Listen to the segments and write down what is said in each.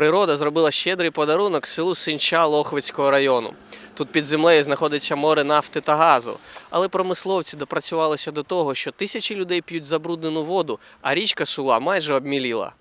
Природа зробила щедрий подарунок селу Синча Лохвицького району. Тут під землею знаходиться море нафти та газу. Але промисловці допрацювалися до того, що тисячі людей п'ють забруднену воду, а річка Сула майже обміліла.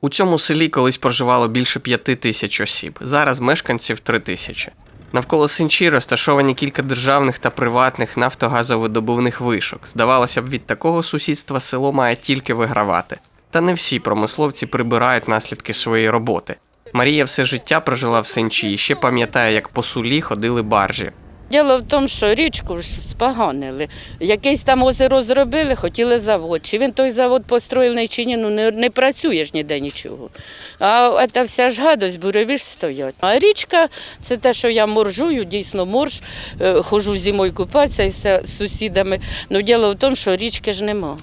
У цьому селі колись проживало більше п'яти тисяч осіб. Зараз мешканців три тисячі. Навколо Синчі розташовані кілька державних та приватних нафтогазовидобувних вишок. Здавалося б, від такого сусідства село має тільки вигравати. Та не всі промисловці прибирають наслідки своєї роботи. Марія все життя прожила в Синчі і ще пам'ятає, як по сулі ходили баржі. Діло в тому, що річку ж споганили. Якийсь там озеро зробили, хотіли завод. Чи він той завод построєний чи ні, ну не, не працює ж ніде нічого. А ця вся ж гадость, бурові ж стоять. А річка це те, що я моржую, дійсно морж, е, хожу зимою купатися і все з сусідами. Ну діло в тому, що річки ж нема.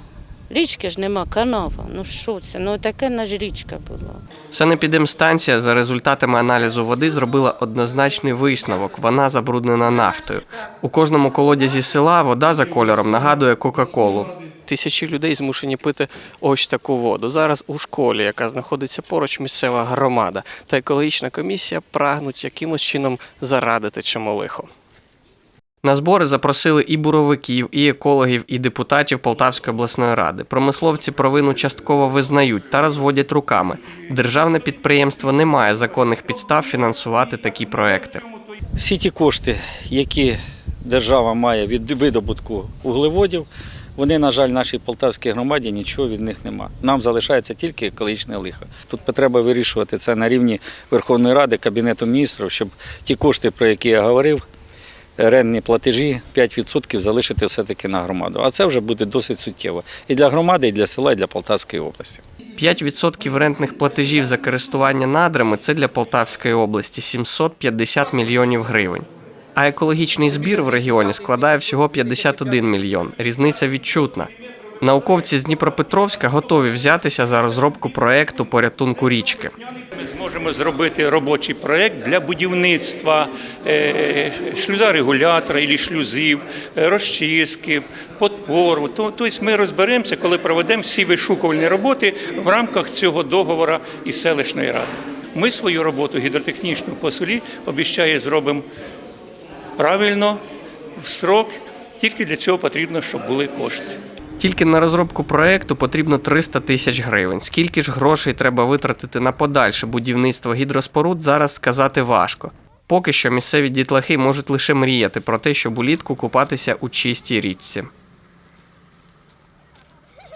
Річки ж нема, канава. Ну що це? Ну таке наша річка була. Санепідемстанція за результатами аналізу води зробила однозначний висновок. Вона забруднена нафтою. У кожному колодязі села вода за кольором нагадує Кока-Колу. Тисячі людей змушені пити ось таку воду. Зараз у школі, яка знаходиться поруч, місцева громада та екологічна комісія прагнуть якимось чином зарадити цьому лиху. На збори запросили і буровиків, і екологів, і депутатів Полтавської обласної ради. Промисловці провину частково визнають та розводять руками. Державне підприємство не має законних підстав фінансувати такі проекти. Всі ті кошти, які держава має від видобутку вуглеводів, вони, на жаль, нашій полтавській громаді нічого від них нема. Нам залишається тільки екологічне лихо. Тут потреба вирішувати це на рівні Верховної Ради, Кабінету міністрів, щоб ті кошти, про які я говорив, рентні платежі 5% залишити все-таки на громаду. А це вже буде досить суттєво і для громади, і для села, і для Полтавської області. 5% рентних платежів за користування надрами це для Полтавської області 750 мільйонів гривень. А екологічний збір в регіоні складає всього 51 мільйон. Різниця відчутна. Науковці з Дніпропетровська готові взятися за розробку проекту порятунку річки. Ми зробити робочий проєкт для будівництва е, шлюза регулятора і шлюзів, е, розчистки, подпору. Тобто ми розберемося, коли проведемо всі вишукувальні роботи в рамках цього договору із селищної ради. Ми свою роботу гідротехнічну по селі обіцяє зробимо правильно, в срок. Тільки для цього потрібно, щоб були кошти. Тільки на розробку проекту потрібно 300 тисяч гривень. Скільки ж грошей треба витратити на подальше будівництво гідроспоруд, зараз сказати важко. Поки що місцеві дітлахи можуть лише мріяти про те, щоб улітку купатися у чистій річці.